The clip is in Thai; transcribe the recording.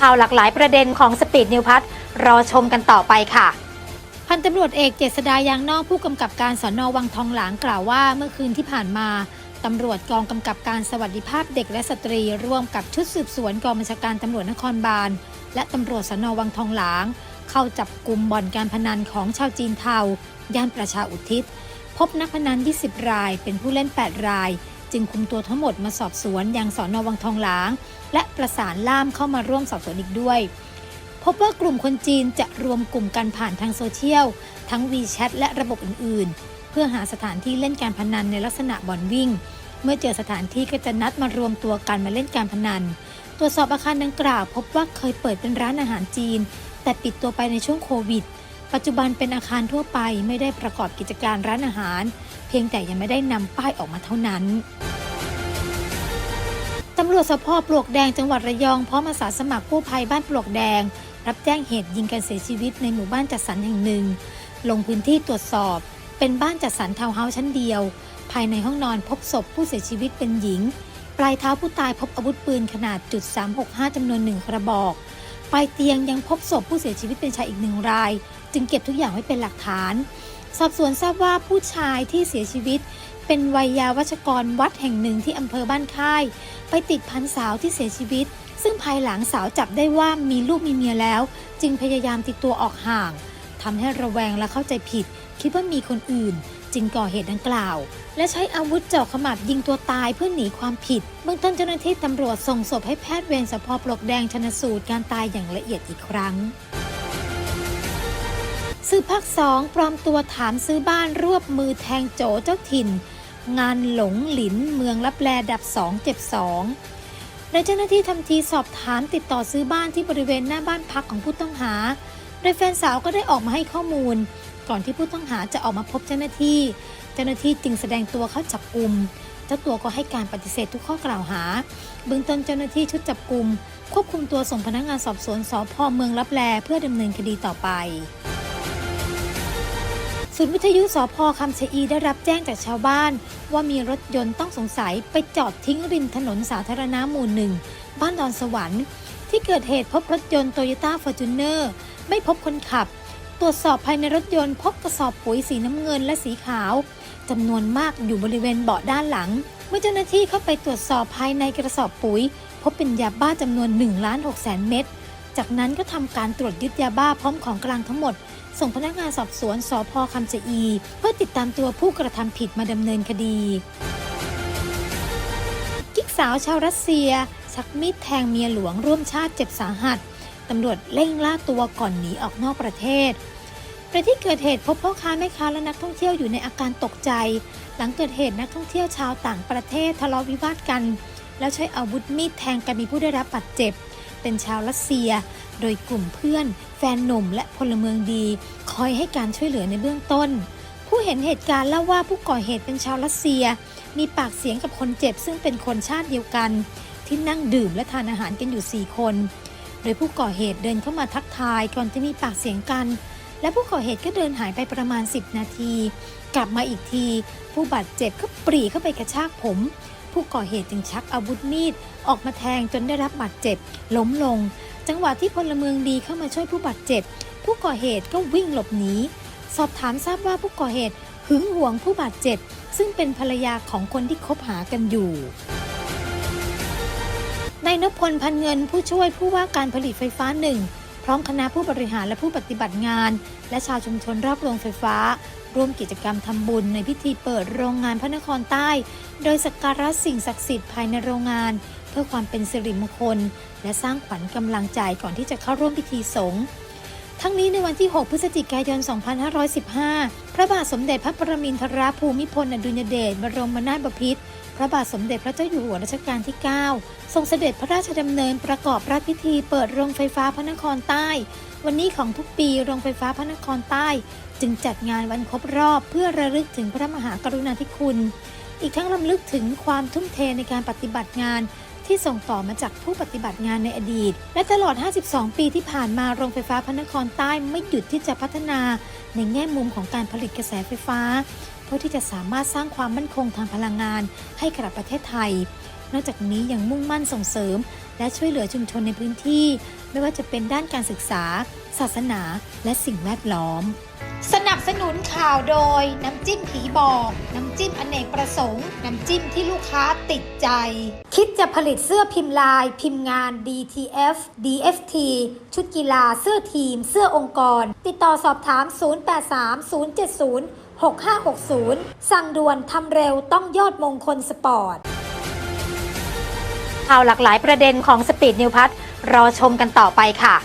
ข่าวหลากหลายประเด็นของสปีดนิวพัทรอชมกันต่อไปค่ะ พันตำรวจเอกเจษดายางนอกผู้กำกับการสอนอวังทองหลางกล่าวว่าเมื่อคืนที่ผ่านมาตำรวจกองกำกับการสวัสดิภาพเด็กและสตรี ร่วมกับชุดสืบสวนกองบัญชาการตำรวจนครบาล และตำรวจสนวังทองหลาง เข้าจับกลุ่มบ่อนการพนันของชาวจีนเทาย่านประชาอุทิศ พบนักพนัน 20 ราย เป็นผู้เล่น 8 ราย จึงคุมตัวทั้งหมดมาสอบสวนยังสอนอวังทองหลาง และประสานล่ามเข้ามาร่วมสอบสวนอีกด้วย พบว่ากลุ่มคนจีนจะรวมกลุ่มกันผ่านทางโซเชียล ทั้ง WeChat และระบบอื่น ๆ เพื่อหาสถานที่เล่นการพนันในลักษณะบ่อนวิ่ง เมื่อเจอสถานที่ก็จะนัดมารวมตัวกันมาเล่นการพนัน ตรวจสอบอาคารดังกล่าว พบว่าเคยเปิดเป็นร้านอาหารจีน แต่ปิดตัวไปในช่วงโควิด ปัจจุบันเป็นอาคารทั่วไปไม่ได้ประกอบกิจการร้านอาหาร เพียงแต่ยังไม่ได้นำป้ายออกมาเท่านั้นตำรวจสพปลวกแดงจังหวัดระยองพร้อมอาสาสมัครกู้ภัยบ้านปลวกแดง รับแจ้งเหตุยิงกันเสียชีวิตในหมู่บ้านจัดสรรแห่งหนึ่ง ลงพื้นที่ตรวจสอบ เป็นบ้านจัดสรรทาวน์เฮาส์ชั้นเดียว ภายในห้องนอนพบศพผู้เสียชีวิตเป็นหญิง ปลายเท้าผู้ตายพบอาวุธปืนขนาดจุด365จำนวนหนึ่งกระบอก ปลายเตียงยังพบศพผู้เสียชีวิตเป็นชายอีกหนึ่งราย จึงเก็บทุกอย่างไว้เป็นหลักฐาน สอบสวนทราบว่าผู้ชายที่เสียชีวิต เป็นวัยยาวัชกรวัดแห่งหนึ่งที่อำเภอบ้านค่าย ไปติดพันสาวที่เสียชีวิต ซึ่งภายหลังสาวจับได้ว่ามีลูกมีเมียแล้ว จึงพยายามติดตัวออกห่างทำให้ระแวงและเข้าใจผิด คิดว่ามีคนอื่น จึงก่อเหตุดังกล่าว และใช้อาวุธเจาะขมับยิงตัวตายเพื่อหนีความผิด เบื้องต้นเจ้าหน้าที่ตำรวจส่งศพให้แพทย์เวรสพปลวกแดงชนสูตรการตายอย่างละเอียดอีกครั้ง สืบภาคสองปลอมตัวถามซื้อบ้านรวบมือแทงโจเจ้าถิ่น งานหลงหลินเมืองลับแลดับ2เจ็บ2โดยเจ้าหน้าที่ทำทีสอบถามติดต่อซื้อบ้านที่บริเวณหน้าบ้านพักของผู้ต้องหา โดยแฟนสาวก็ได้ออกมาให้ข้อมูล ก่อนที่ผู้ต้องหาจะออกมาพบเจ้าหน้าที่ เจ้าหน้าที่จึงแสดงตัวเข้าจับกลุ่มเจ้าตัวก็ให้การปฏิเสธทุกข้อกล่าวหา เบื้องต้นเจ้าหน้าที่ชุดจับกลุ่มควบคุมตัวส่งพนักงานสอบสวนสพเมืองลับแลเพื่อดำเนินคดีต่อไป ศูนย์วิทยุสพคำชะอีได้รับแจ้งจากชาวบ้าน ว่ามีรถยนต์ต้องสงสัยไปจอดทิ้งริมถนนสาธารณะหมู่หนึ่งบ้านดอนสวรรค์ ที่เกิดเหตุพบรถยนต์โตโยต้าฟอร์จูเนอร์ไม่พบคนขับ ตรวจสอบภายในรถยนต์พบกระสอบปุ๋ยสีน้ำเงินและสีขาวจำนวนมากอยู่บริเวณเบาะด้านหลัง เมื่อเจ้าหน้าที่เข้าไปตรวจสอบภายในกระสอบปุ๋ย พบเป็นยาบ้าจำนวน1ล้าน6แสนเม็ด จากนั้นก็ทำการตรวจยึดยาบ้าพร้อมของกลางทั้งหมด ส่งพนักงานสอบสวนสพคำชะอีเพื่อติดตามตัวผู้กระทำผิดมาดำเนินคดี กิ๊กสาวชาวรัสเซีย ชักมีดแทงเมียหลวงร่วมชาติเจ็บสาหัสตำรวจเร่งล่าตัวก่อนหนีออกนอกประเทศในที่เกิดเหตุพบพ่อค้าแม่ค้าและนักท่องเที่ยวอยู่ในอาการตกใจ หลังเกิดเหตุนักท่องเที่ยวชาวต่างประเทศทะเลาะวิวาทกัน แล้วใช้อาวุธมีดแทงกันมีผู้ได้รับบาดเจ็บ เป็นชาวรัสเซีย โดยกลุ่มเพื่อน แฟนหนุ่มและพลเมืองดี คอยให้การช่วยเหลือในเบื้องต้น ผู้เห็นเหตุการณ์เล่าว่าผู้ก่อเหตุเป็นชาวรัสเซีย มีปากเสียงกับคนเจ็บซึ่งเป็นคนชาติเดียวกัน ที่นั่งดื่มและทานอาหารกันอยู่ 4 คน โดยผู้ก่อเหตุเดินเข้ามาทักทายก่อนจะมีปากเสียงกัน และผู้ก่อเหตุก็เดินหายไปประมาณ 10 นาที กลับมาอีกที ผู้บาดเจ็บก็ปรีเข้าไปกระชากผม ผู้ก่อเหตุจึงชักอาวุธมีดออกมาแทงจนได้รับบาดเจ็บ ล้มลง จังหวะที่พลเมืองดีเข้ามาช่วยผู้บาดเจ็บ ผู้ก่อเหตุก็วิ่งหลบหนีสอบถามทราบว่าผู้ก่อเหตุหึงหวงผู้บาดเจ็บ ซึ่งเป็นภรรยาของคนที่คบหากันอยู่นายนพพลพันเงินผู้ช่วยผู้ว่าการผลิตไฟฟ้าหนึ่งพร้อมคณะผู้บริหารและผู้ปฏิบัติงาน และชาวชุมชนรอบโรงไฟฟ้า ร่วมกิจกรรมทำบุญในพิธีเปิดโรงงานพระนครใต้ โดยสักการะสิ่งศักดิ์สิทธิ์ภายในโรงงาน เพื่อความเป็นสิริมงคล และสร้างขวัญกำลังใจก่อนที่จะเข้าร่วมพิธีสงฆ์ ทั้งนี้ในวันที่ 6 พฤศจิกายน 2515 พระบาทสมเด็จพระปรมินทรภูมิพลอดุลยเดชบรมนาถบพิตรพระบาทสมเด็จพระเจ้าอยู่หัวรัชกาลที่ 9 ทรงเสด็จพระราชดำเนินประกอบราชพิธีเปิดโรงไฟฟ้าพระนครใต้ วันนี้ของทุกปีโรงไฟฟ้าพระนครใต้ จึงจัดงานวันครบรอบเพื่อระลึกถึงพระมหากรุณาธิคุณ อีกทั้งรำลึกถึงความทุ่มเทในการปฏิบัติงาน ที่ส่งต่อมาจากผู้ปฏิบัติงานในอดีต และตลอด 52 ปีที่ผ่านมาโรงไฟฟ้าพระนครใต้ไม่หยุดที่จะพัฒนา ในแง่มุมของการผลิตกระแสไฟฟ้า เพื่อที่จะสามารถสร้างความมั่นคงทางพลังงาน ให้กับประเทศไทย นอกจากนี้ยังมุ่งมั่นส่งเสริม และช่วยเหลือชุมชนในพื้นที่ ไม่ว่าจะเป็นด้านการศึกษา ศาสนา และสิ่งแวดล้อม สนับสนุนข่าวโดย น้ำจิ้มผีบอก น้ำจิ้มอเนกประสงค์ น้ำจิ้มที่ลูกค้าติดใจ คิดจะผลิตเสื้อพิมพ์ลาย พิมพ์งาน DTF DFT ชุดกีฬาเสื้อทีม เสื้อองค์กร ติดต่อสอบถาม 083 070 6560 สั่งด่วนทำเร็วต้องยอดมงคลสปอร์ตข่าวหลากหลายประเด็นของสปีดนิวพัท รอชมกันต่อไปค่ะ